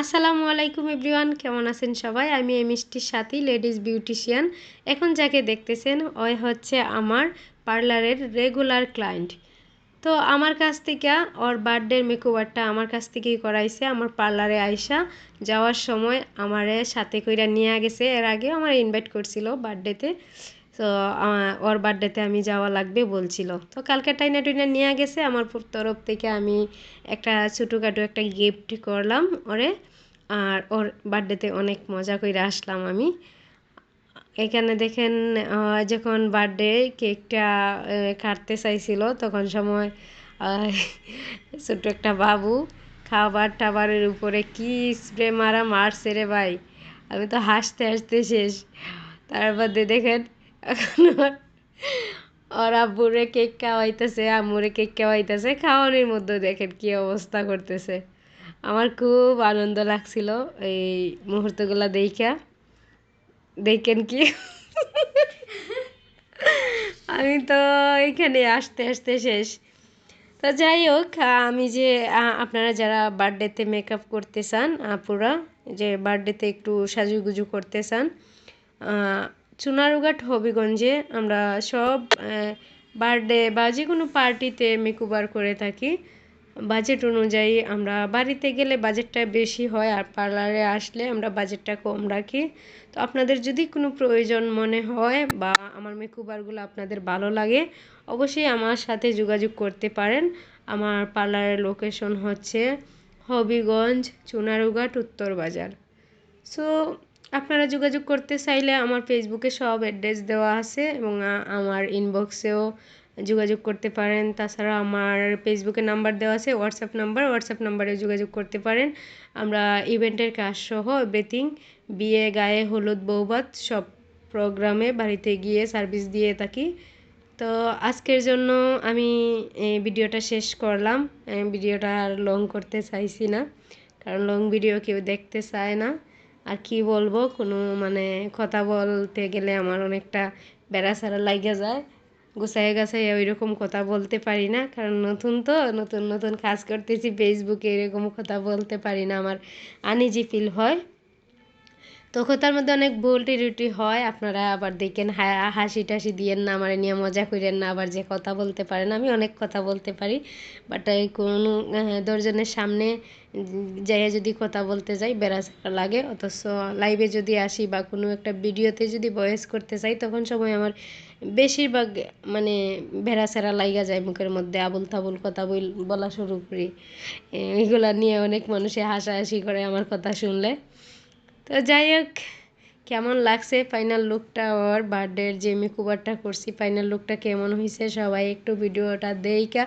আসসালামু আলাইকুম এভরিওয়ান, কেমন আছেন সবাই? আমি এই মিষ্টির সাথী, লেডিস বিউটিশিয়ান। এখন যাকে দেখতেছেন, ওই হচ্ছে আমার পার্লারের রেগুলার ক্লায়েন্ট। তো আমার কাছ থেকে, ওর বার্থডের মেকওভারটা আমার কাছ থেকেই করাইছে। আমার পার্লারে আইসা যাওয়ার সময় আমারে সাথে কইরা নিয়ে গেছে। এর আগে আমার ইনভাইট করছিল বার্থডেতে। তো ওর বার্থডেতে আমি যাওয়া লাগবে বলছিল। তো কালকে টাইনা টুইনা নিয়ে গেছে, আমার তরফ থেকে আমি একটা ছোটোখাটো একটা গিফট করলাম ওরে। আর ওর বার্থডেতে অনেক মজা করে আসলাম আমি। এখানে দেখেন যখন বার্থডে কেকটা কাটতে চাইছিল, তখন সময় ছোট্ট একটা বাবু খাবার টাবারের উপরে কি স্প্রে মারা মারছে রে ভাই। আমি তো হাসতে হাসতে শেষ। তারপর দেখেন এখন ওর আব্বুরে কেক খাওয়াইতেছে আম্মুরে কেক খাওয়াইতেছে, খাওয়ানোর মধ্যে দেখেন কি অবস্থা করতেছে। আমার খুব আনন্দ লাগছিল এই মুহূর্তগুলো দেখা। দেখেন কি? আমি তো এখানে আসতে আসতে শেষ। তো যাই হোক, আমি যে আপনারা যারা বার্থডেতে মেকআপ করতে চান, আপুরা, যে বার্থডেতে একটু সাজুগুজু করতে চান চুনারুঘাট হবিগঞ্জে আমরা সব বার্থডে বা যে কোনো পার্টিতে মেকওভার করে থাকি। বাজেট অনুযায়ী আমরা বাড়িতে গেলে বাজেটটা বেশি হয় আর পার্লারে আসলে আমরা বাজেটটা কম রাখি। তো আপনাদের যদি কোনো প্রয়োজন মনে হয় বা আমার মেকওভারগুলো আপনাদের ভালো লাগে, অবশ্যই আমার সাথে যোগাযোগ করতে পারেন। আমার পার্লারের লোকেশন হচ্ছে হবিগঞ্জ চুনারুঘাট উত্তর বাজার। সো আপনারা যোগাযোগ করতে চাইলে আমার ফেসবুকে সব অ্যাড্রেস দেওয়া আছে এবং আমার ইনবক্সেও যোগাযোগ করতে পারেন। তাছাড়া আমার ফেসবুকে নাম্বার দেওয়া আছে হোয়াটসঅ্যাপ নাম্বার হোয়াটসঅ্যাপ নাম্বারে যোগাযোগ করতে পারেন। আমরা ইভেন্টের কাজ সহ এভরিথিং বিয়ে, গায়ে হলুদ বৌবাত সব প্রোগ্রামে বাড়িতে গিয়ে সার্ভিস দিয়ে থাকি। তো আজকের জন্য আমি ভিডিওটা শেষ করলাম। ভিডিওটা আর লং করতে চাইছি না, কারণ লং ভিডিও কেউ দেখতে চায় না। আর কি বলব, কোনো মানে কথা বলতে গেলে আমার অনেকটা বেড়া সারা লাগে যায়। গুছাইয়া গাছাইয়া ওইরকম কথা বলতে পারি না, কারণ নতুন তো, নতুন নতুন কাজ করতেছি ফেসবুকে এরকম কথা বলতে পারি না, আমার আনিজি ফিল হয়। তো কথার মধ্যে অনেক ভুল টিরুটি হয়, আপনারা আবার দেখেন হাসি টাসি দিয়েন না আমার নিয়ে মজা করেন না, আবার যে কথা বলতে পারেন, আমি অনেক কথা বলতে পারি বাট এই কোনো দশজনের সামনে যাই যদি কথা বলতে যাই বেড়াচাড়া লাগে, অথচ লাইভে যদি আসি বা কোনো একটা ভিডিওতে যদি ভয়েস করতে চাই তখন সময় আমার বেশিরভাগ মানে ভেড়াছেড়া লাইগা যায় মুখের মধ্যে আবুল তাবুল কথা বলা শুরু করি। এগুলা নিয়ে অনেক মানুষে হাসাহাসি করে আমার কথা শুনলে। তো যাই হোক, কেমন লাগছে ফাইনাল লুকটা ওর বার্থডের যে মেকওভারটা করছি ফাইনাল লুকটা কেমন হয়েছে সবাই একটু ভিডিওটা দেইকা